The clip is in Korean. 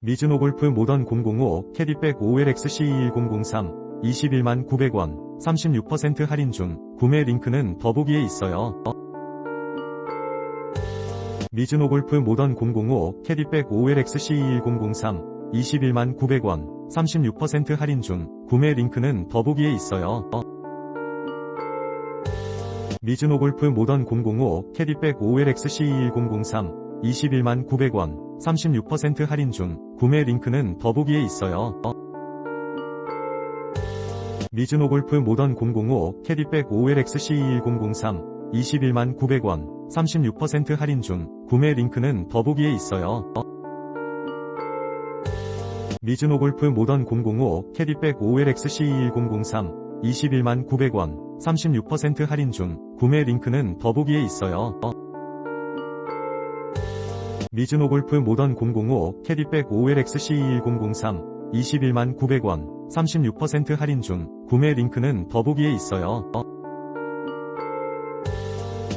미즈노 골프 모던 005 캐디백 OLX C21003 21만 900원 36% 할인 중 구매 링크는 더보기에 있어요. 미즈노 골프 모던 005 캐디백 OLX C21003 21만 900원 36% 할인 중 구매 링크는 더보기에 있어요. 미즈노 골프 모던 005 캐디백 OLX C21003 21만 900원 36% 할인 중 구매 링크는 더보기에 있어요. 미즈노 골프 모던 005 캐디백 OLX C21003 21만 900원 36% 할인 중 구매 링크는 더보기에 있어요. 미즈노 골프 모던 005 캐디백 OLX C21003 21만 900원 36% 할인 중 구매 링크는 더보기에 있어요. 미즈노 골프 모던 005 캐디백 OLX C21003 21만 900원 36% 할인 중 구매 링크는 더보기에 있어요.